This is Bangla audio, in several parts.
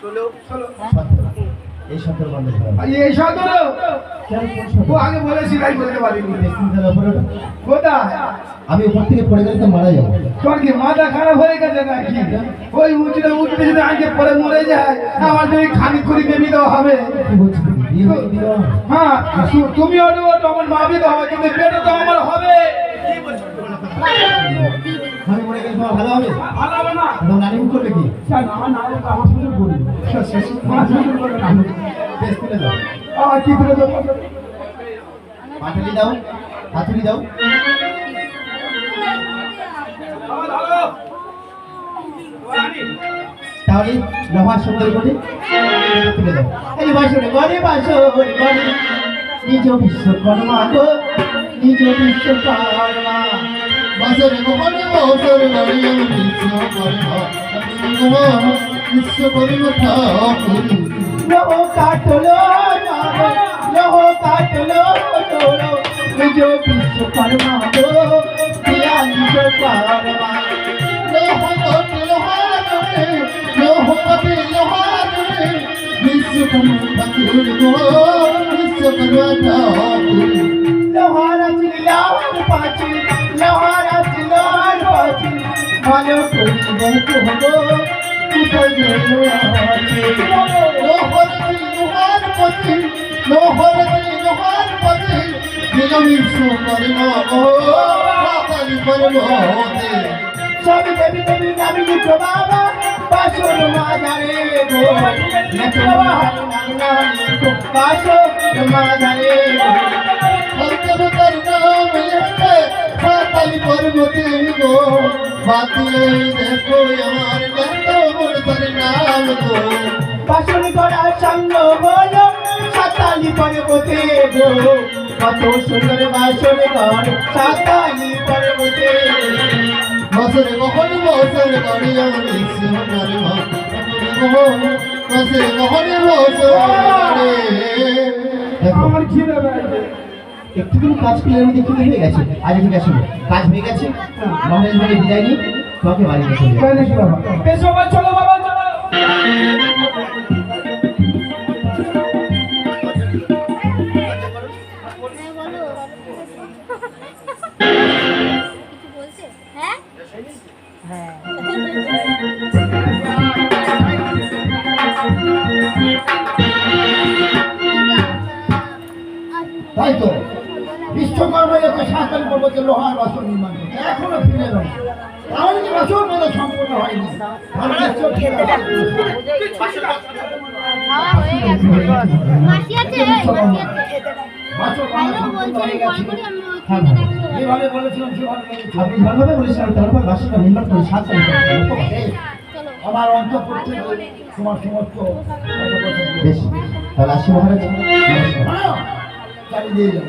ষোলো ষোলো এই সতেরো বন্ধ এই সতেরো? ও আগে বলেছি তাই বলতে পারিনি। পেছন থেকে উপরে ওঠো। কোথায়? আমি উপর থেকে পড়ে গেলে তো মারা যাব তোর কি মাথা খারাপ হয়ে গেছে নাকি? ওই উঠতে উঠতে যদি আগে পরে মরে যায় আমার যদি খানিক করে বেবি দেওয়া হবে। হয়ে? হ্যাঁ তুমি ওটা আমার মা বিয়ে হবে কিন্তু পেটে তো আমার হবে। আমি মরে গেলে তোমার ভালো হবে? ভালো হবে না। তোমার নানি করবে কি? আমার বলি আমার বলি না। বেশ তুলে দাও আমার কি করে দেবো? পাটুলি দাও হাতুড়ি দাও। তাহলে লোহা সুন্দর করে তুলে দাও। এই বাসনে গড়ে বাসনে গড়ে। নিজ বিশ্বকর্মা নিজ বিশ্বকর্মা বাসনে গড়ে বিশ্বকর্মা বিশ্বকর্মা ঠাকুর। লোহ কাটলো যাবে লোহ কাটলো নিজ দিয়া লোহ কাটলো লোহ হাতে বিশ্বকর্মা ঠাকুর। কালী পরমতে সবই দেবী দেবী নামি বাবা বাসর মাঝারে গো। বাসর মাঝারে গো। অন্তর সাতালি পর্বতে গো বাতিলে দেখো আমার দেখো মোর তার নাম গো। বাসর করা সঙ্গ হলো সাতালি পর্বতে গো। কত সুন্দর বাসর ঘর সাতালি পর্বতে বছরে কখন বছর গাড়ি আমি সুন্দর বছরে কখন বছর দেখো আমার খিদে পেয়েছে একটুখানি কাজ করলে আমি দেখতে হয়ে গেছে। আজ ঠিক আছে কাজ হয়ে গেছে। মহারাজ বাড়ি বিদায় নিই। তোমাকে বাড়ি গেছে চলো বাবা? বলছে হ্যাঁ তাই তো বিশ্বকর্মা যত লোহার বাসন নির্মাণ এখনও ফিরে এলো। তাহলে কি বাসন মেলা সম্পূর্ণ হয়নি। মহারাজ চোখে খাওয়া হয়ে গেছে মাসি আছে। মাসি আছে। বাসন হ্যালো সম্পূর্ণ বলছি হয়ে আমি গেছে। কল করি আমি হ্যাঁ, ওখানে ডাকতে যেভাবে বলেছিলাম সেভাবে ভালোভাবে বলেছিলেন তারপর বাসনটা নির্মাণ করে সাত আমার অন্তঃপুর থেকে তোমার সমস্ত বেশ তাহলে আসি মহারাজ। চাবি দিয়ে যাও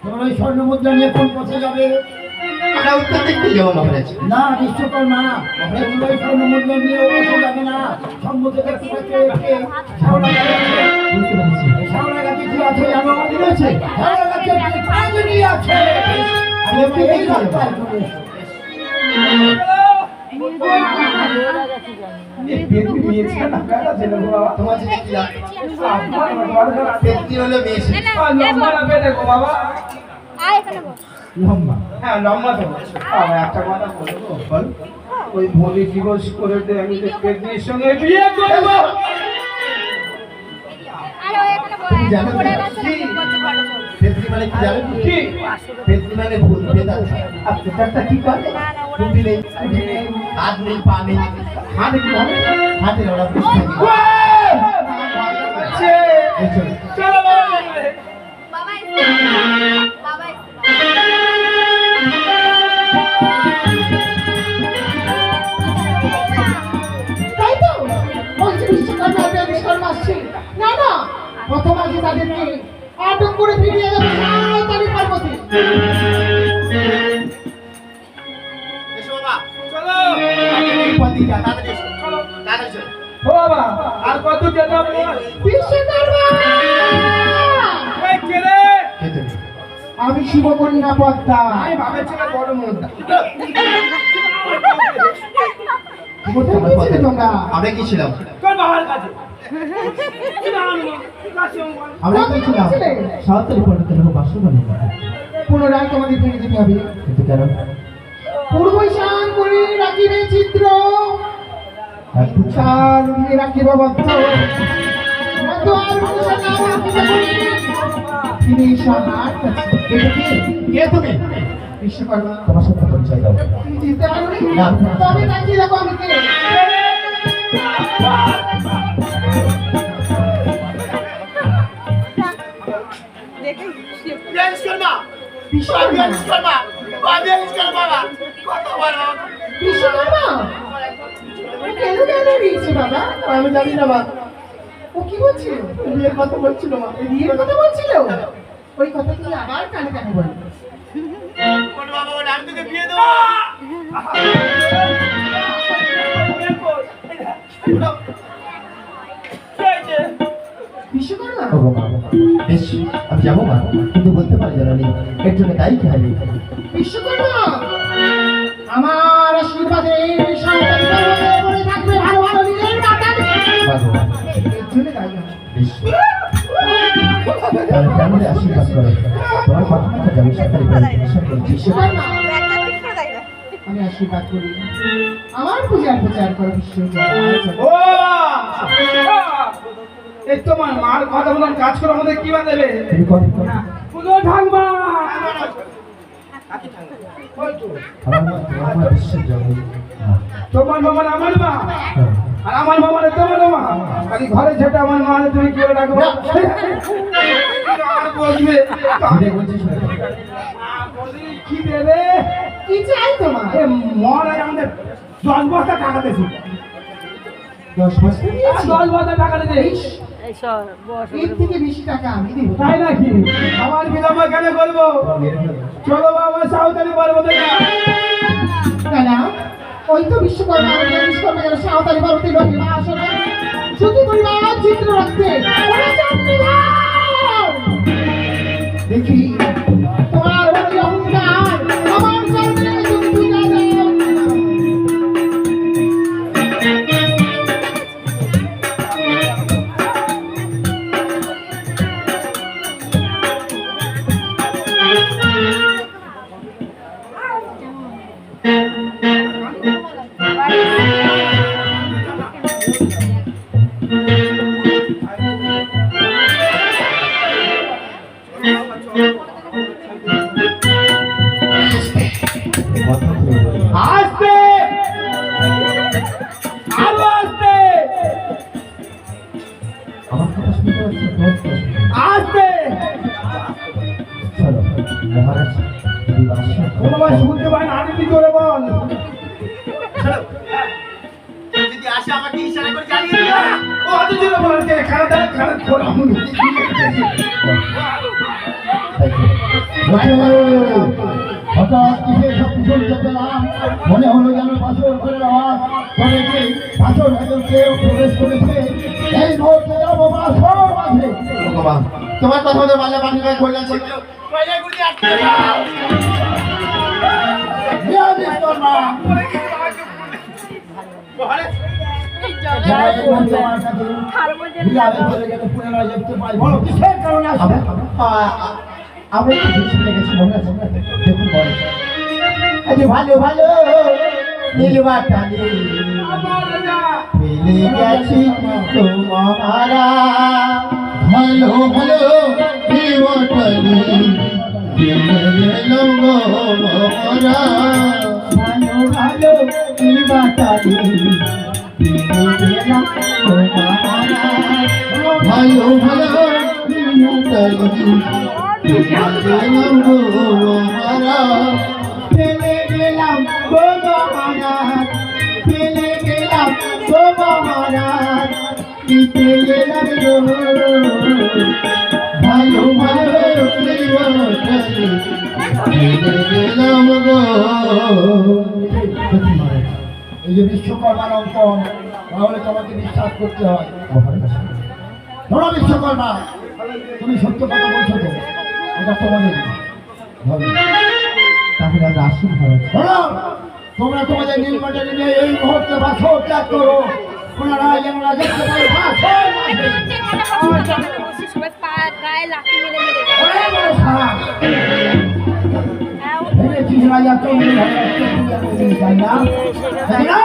তোমার ওই স্বর্ণ মুদ্রা নিয়ে কোন পথে যাবে? না বিশ্বকর্মা স্বর্ণ মুদ্রা নিয়ে পথে যাবে না। সম্মুখে শেওড়া গাছ কি আছে জানো? আছে। শেওড়া গাছে আছে? আমি এই রাস্তায় লম্বা না পেটে গো বাবা আয় এখানে বস লম্বা হ্যাঁ লম্বা তো একটা কথা বলব বল ওই দিবস করে আমি সঙ্গে বিয়ে করব মানে বেদান্ত আর কি করে হাত নেই পা নেই হাতে কি হবে হাতে ওরা বসে থাকে ছে, এই চলো। চলো বাবা। বাবা এসে। বাবা এসে তাই তো? বলছে বিশ্বকর্মা একটা বিশ্বকর্মা আসছে না না প্রথম আগে তাদেরকে আটক করে ফিরিয়ে যাবে ও বাবা আর কত যেতে হবে? আমি শিবকন্যা পদ্মা। আমি বড় আমরা কি ছিলাম? আমরা কি সাঁওতালি বাসবানি পুনরায় তোমাদের ফিরে যেতে হবে। কিন্তু কেন? পূর্ব ঈশান করে রাখিবে চিত্র চাল দিয়ে রাখিব বলি। তিনি ঈশান কে তুমি বিশ্বকর্মা বিশ্বকর্মা বিশ্বকর্মা বিশ্বকর্মা বিশ্বকর্মা দিয়েছে বাবা? আমি জানি না মা। ও কি বলছিল? বিয়ের কথা বলছিল মা। বিয়ের কথা বলছিল? ওই কথা তুমি আবার কানে কানে বলো? বিশ্বকর্মা? বেশ আমি যাব মা। কিন্তু বলতে পারি জানি এর জন্য কি বিশ্বকর্মা আমার আশীর্বাদে আশীর্বাদ করো। তোমার কথা মতো যাবে সরকারি বিশ্বাস করি বিশ্বকর্মা আমি আশীর্বাদ করি আমার পূজার প্রচার করো এই তোমার মার কথা বলার কাজ করে আমাদের কি বা দেবে পুজো ঠাকমা আমার মা। তোমার বিশ্বের মা। মামার আমার মা হ্যাঁ। আর মামার তোমার মা খালি ঘরে ছেটে আমার মা তুমি কি করে রাখব আর বলবে ঘুরে বলছিস না? কি দেবে কি চাই তোমার? এ মর আমাদের দশ বস্তা টাকা দিয়েছি। দশ বছর নিয়েছি দশ বস্তা টাকা দিয়েছি। এর থেকে টাকা আমি দেবো। তাই নাকি? আমার বিধবা কেন করব? চলো বাবা পর্বতে। না না। ওই তো বিশ্বকর্মা বিশ্বকর্মা গেল সাঁওতালি পর্বতে চিত্র রাখতে দেখি কোনো শুনতে পাই না আরে কি করে বল? যদি আসে আমাকে ইশারা করে জানিয়ে দিও ও অত জোরে বলছে খানা দাঁড়া খানা খোলা তাই হঠাৎ কিসে সব পেলাম মনে হলো যেন পাথর করে আওয়াজ। তবে কি পাথর ভেতর কেউ প্রবেশ করেছে। এই মুহূর্তে যাব পাথর মাঝে। তোমার কথা মাল্লা পানি করলেন আমরা মনে দেখুন ভালো ভালো নীলবাটালি পেলে গেছি তোমারা ভালো ভালো নীলবাটালি পেলে গেলাম মোরা ভালো তোমারা ভালো ভালো ফেলে গেলাম গো মহারাজ ফেলে গেলাম গো মহারাজ দিতে গেলাম গো ভালো ভালো ফেলে গেলাম গো এই যে বিশ্বকর্মার অঙ্কন তাহলে তোমাকে বিশ্বাস করতে হয়। ধরো বিশ্বকর্মা তুমি সত্য কথা বলছো তো এটা তোমাদের তাহলে আমরা তোমরা তোমাদের নীলমাটারি নিয়ে এই মুহূর্তে বাসো ত্যাগ করো। পুনরায় যেন দেখতে পাই বাসো। গায়ে লাঠি মেরে মেরে যায়। ওরে বড় সাহস হ্যাঁ, ও ভেবেছিস রাজা চৌধুরী ভাই তাই না তাই না